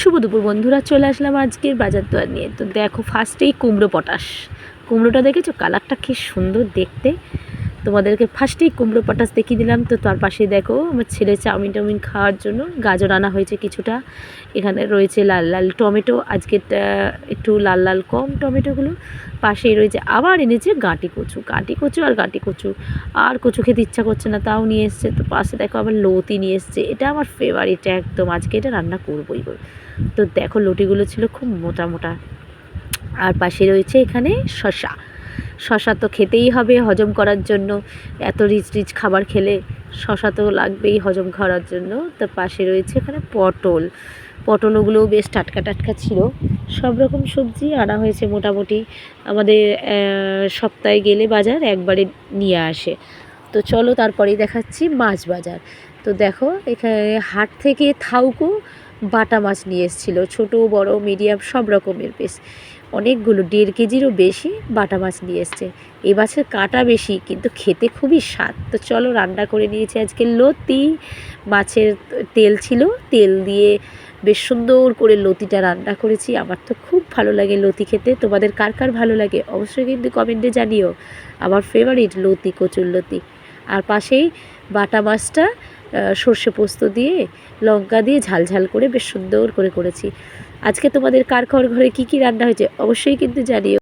শুভ দুপুর বন্ধুরা, চলে আসলাম আজকের বাজার দোয়ার নিয়ে। তো দেখো ফার্স্টেই কুমড়ো পটাশ। কুমড়োটা দেখেছ? কালারটা কি সুন্দর দেখতে। তোমাদেরকে ফার্স্টেই কুমড়ো পটাশ দেখিয়ে দিলাম। তো তার পাশে দেখো, আমার ছেলে চাউমিন টাউমিন খাওয়ার জন্য গাজর আনা হয়েছে কিছুটা। এখানে রয়েছে লাল লাল টমেটো আজকেরটা একটু লাল লাল কম টমেটোগুলো। পাশেই রয়েছে আবার এনেছে গাঁটি কচু গাঁটি কচু আর গাঁটি কচু। আর কচু খেতে ইচ্ছা করছে না, তাও নিয়ে এসছে। তো পাশে দেখো আবার লতি নিয়ে এসছে। এটা আমার ফেভারিট একদম, আজকে এটা রান্না করবোই। তো দেখো লটিগুলো ছিল খুব মোটা মোটা। আর পাশে রয়েছে এখানে শশা শশা তো খেতেই হবে হজম করার জন্য। এত রিচ রিচ খাবার খেলে শশা তো লাগবেই হজম করার জন্য। তো পাশে রয়েছে এখানে পটল। পটলগুলোও বেশ টাটকা টাটকা ছিল। সব রকম সবজি আনা হয়েছে মোটামুটি। আমাদের সপ্তাহে গেলে বাজার একবারে নিয়ে আসে। তো চলো তারপরেই দেখাচ্ছি মাছ বাজার। তো দেখো, এখানে হাট থেকে থাউকো বাটা মাছ নিয়ে এসেছিল। ছোটো, বড় মিডিয়াম সব রকমের বেশ। অনেকগুলো দেড় কেজিরও বেশি বাটা মাছ নিয়ে এসছে। এই মাছের কাঁটা বেশি, কিন্তু খেতে খুবই স্বাদ। তো চলো রান্না করে নিয়েছি আজকে লতি। মাছের তেল ছিল, তেল দিয়ে বেশ সুন্দর করে লতিটা রান্না করেছি। আমার তো খুব ভালো লাগে লতি খেতে। তোমাদের কার কার ভালো লাগে? অবশ্যই কিন্তু কমেন্টে জানিও। আমার ফেভারিট লতি, কচুর লতি। আর পাশেই বাটা মাছটা সর্ষে পোস্ত দিয়ে, লঙ্কা দিয়ে ঝালঝাল ঝাল করে বেশ সুন্দর করে করেছি। আজকে তোমাদের কার ঘর ঘরে কী কী রান্না হয়েছে অবশ্যই কিন্তু জানিও।